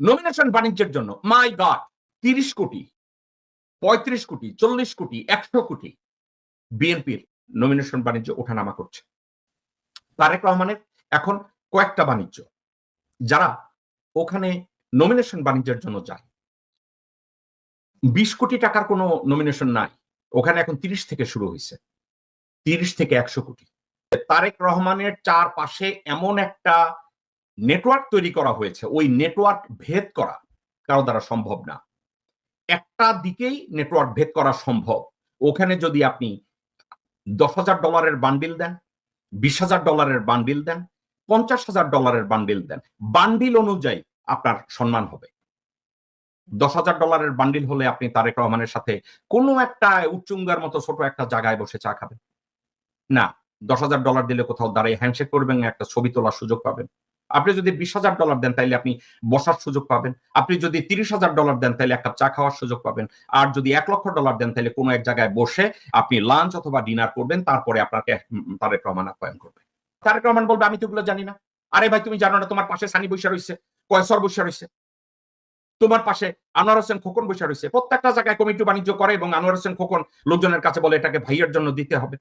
Nomination বাণিজ্যের জন্য মাই god তিরিশ কোটি, পঁয়ত্রিশ কোটি, চল্লিশ কোটি, একশো কোটি বিএনপির নমিনেশন বাণিজ্য ওঠানামা করছে। তারেক রহমানের এখন কয়েকটা বাণিজ্য, যারা ওখানে নমিনেশন বাণিজ্যের জন্য যায়। বিশ কোটি টাকার কোনো নমিনেশন নাই, ওখানে এখন তিরিশ থেকে শুরু হয়েছে, তিরিশ থেকে একশো কোটি। তারেক রহমানের চারপাশে এমন একটা নেটওয়ার্ক তৈরি করা হয়েছে, ওই নেটওয়ার্ক ভেদ করা কারও দ্বারা সম্ভব না। একটা দিকেই নেটওয়ার্ক ভেদ করা সম্ভব। ওখানে যদি আপনি দশ হাজার ডলারের বান্ডিল দেন, বিশ হাজার ডলারের বান্ডিল দেন, পঞ্চাশ হাজার ডলারের বান্ডিল দেন, বান্ডিল অনুযায়ী আপনার সম্মান হবে। দশ হাজার ডলারের বান্ডিল হলে আপনি তারেক রহমানের সাথে কোনো একটা উচ্চুঙ্গার মতো ছোট একটা জায়গায় বসে চা খাবেন। না, দশ হাজার ডলার দিলে কোথাও দাঁড়িয়ে হ্যান্ডশেক করবেন, একটা ছবি তোলার সুযোগ পাবেন। আপনি যদি বিশ হাজার ডলার দেন, তাইলে আপনি বসার সুযোগ পাবেন। আপনি যদি তিরিশ হাজার ডলার দেন তাহলে একটা চা খাওয়ার সুযোগ পাবেন। আর যদি এক লক্ষ ডলার দেন তাহলে কোনো এক জায়গায় বসে আপনি লাঞ্চ অথবা ডিনার করবেন, তারপরে আপনাকে তারেক রহমান আপ্যায়ন করবে। তারেক রহমান বলবে, আমি তো এগুলো জানি না। আরে ভাই, তুমি জানো না, তোমার পাশে সানি বৈশা রয়েছে কয়সর বৈশা রয়েছে তোমার পাশে আনোয়ার হোসেন খোকন বৈশা রয়েছে প্রত্যেকটা জায়গায় কমিটি বাণিজ্য করে এবং আনোয়ার হোসেন খোকন লোকজনের কাছে বলে, এটাকে ভাইয়ের জন্য দিতে হবে।